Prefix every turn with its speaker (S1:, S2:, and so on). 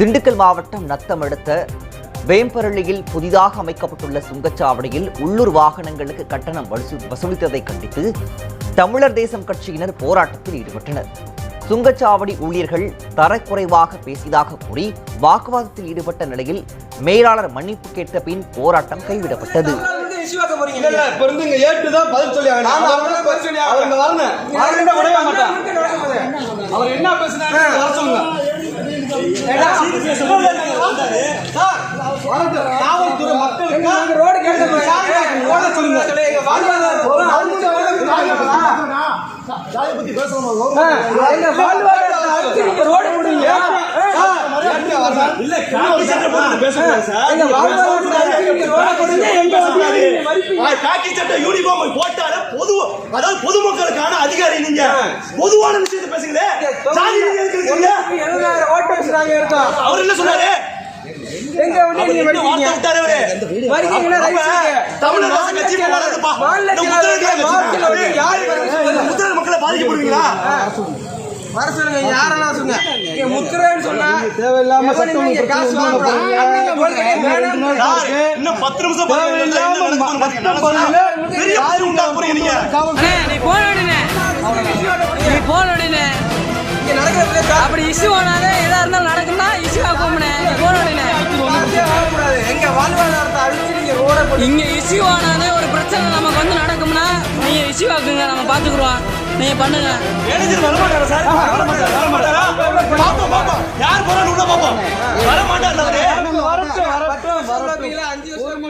S1: திண்டுக்கல் மாவட்டம் நத்தம் அடுத்த வேம்பரளியில் புதிதாக அமைக்கப்பட்டுள்ள சுங்கச்சாவடியில் உள்ளூர் வாகனங்களுக்கு கட்டணம் வசூ- வசூலித்ததை கண்டித்து தமிழர் தேசம் கட்சியினர் போராட்டத்தில் ஈடுபட்டனர். சுங்கச்சாவடி ஊழியர்கள் தரக்குறைவாக பேசியதாக கூறி வாக்குவாதத்தில் ஈடுபட்ட நிலையில் மேலாளர் மன்னிப்பு கேட்ட பின் போராட்டம் கைவிடப்பட்டது.
S2: அவர்
S3: பதில்
S2: காவல்துறை மக்களுக்கு
S3: ரோடு
S2: ஓட சொல்லுங்க.
S3: எங்க வாழ்வாதாரம் ரோடு போடுவீங்க.
S2: இல்ல, காக்கி சட்டை போட்டு பேசக்கூடாது சார்.
S4: காக்கி சட்டை யூனிஃபார்ம் போட்டால பொது அதாவது பொதுமக்களுக்கான அதிகாரி நீங்க பொதுவான விஷயத்தை பேசுங்களே ஜாதி
S3: வச்சுட்டாங்க இருக்கோம்.
S4: அவர் என்ன சொன்னாரு
S3: எங்க
S4: அவர்
S3: நீங்க மறிக்கிறீங்களா?
S4: அப்ப
S3: ரைட் சைடு.
S4: தமிழ் அரசு கட்சி.
S3: மாநில
S4: இந்த
S3: செயலாளர் மாவட்டத்தில். வந்து யாரு
S4: இந்த முத்திரை மக்களை பாதிக்கப்படுவீங்களா
S3: வர சொல்லுங்க யாரெல்லாம் சொல்லுங்க நீங்க முத்திரைன்னு சொன்னா
S2: தேவையில்லாம சட்டம்
S3: காசு.
S4: சார், இன்னும் பத்து நிமிஷம். பெரிய பாதிப்பு உண்டாக்க போறீங்க நீங்க
S5: நீ போன நீ போன
S3: காசு
S5: அப்படி இஷ்யூ ஆனாலே ஆக்குங்க நம்ம பாத்துக்குறோம் நீங்க பண்ணுங்க.
S4: மேனேஜர் வர மாட்டாரா சார்? வர மாட்டாரா? வர மாட்டாரா? பாப்போம் பாப்போம். யார் போறான்னு உள்ள பாப்போம். வர மாட்டாரு
S2: வரட்டும், வரட்டும், வரட்டும்.
S3: பார்த்தீங்களா, அஞ்சு வருஷம்